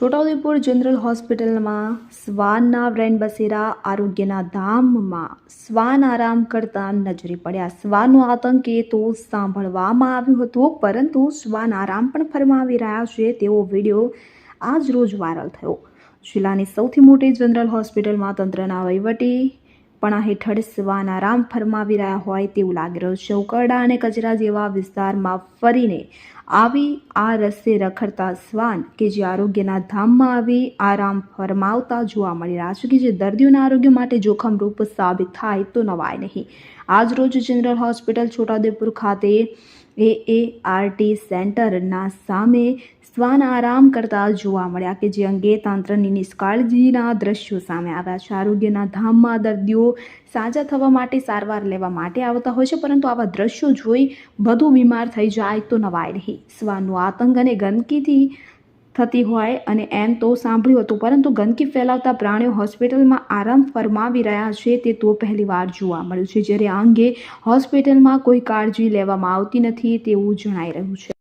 Chhota Udepur general હોસ્પિટલમાં શ્વાનના વ્રેન બસેરા આરોગ્યના ધામમાં શ્વાન આરામ કરતા નજરે પડ્યા. શ્વાનનો આતંક એ તો સાંભળવામાં આવ્યું હતું, પરંતુ શ્વાન આરામ પણ ફરમાવી રહ્યા છે તેવો વીડિયો આજ રોજ વાયરલ થયો. જિલ્લાની સૌથી મોટી જનરલ હોસ્પિટલમાં તંત્રના વહીવટી પણા હેઠળ શ્વાન આરામ ફરમાવી રહ્યા હોય તેવું લાગી રહ્યું છે. ઉકરડા અને કચરા જેવા વિસ્તારમાં ફરીને આવી આ રસ્તે રખડતા શ્વાન કે જે આરોગ્યના ધામમાં આવી, આરામ ફરમાવતા જોવા મળી રહ્યા છે કે જે દર્દીઓના આરોગ્ય માટે જોખમરૂપ સાબિત થાય તો નવાય નહીં. આજ રોજ જનરલ હોસ્પિટલ છોટાઉદેપુર ખાતે એ એ આરટી સેન્ટરના સામે શ્વાન આરામ કરતા જોવા મળ્યા કે જે અંગે તંત્રની નિષ્કાળજીના દ્રશ્યો સામે આવ્યા છે. આરોગ્યના ધામમાં દર્દીઓ સાજા થવા માટે સારવાર લેવા માટે આવતા હોય છે, પરંતુ આવા દ્રશ્યો જોઈ વધુ બીમાર થઈ જાય તો નવાય નહીં. શ્વાનનો આતંક અને ગંદકીથી થતી હોય અને એમ તો સાંભળ્યું હતું, પરંતુ ગંદકી ફેલાવતા પ્રાણીઓ હોસ્પિટલમાં આરામ ફરમાવી રહ્યા છે તે તો પહેલીવાર જોવા મળ્યું છે. જ્યારે આ અંગે હોસ્પિટલમાં કોઈ કાળજી લેવામાં આવતી નથી તેવું જણાઈ રહ્યું છે.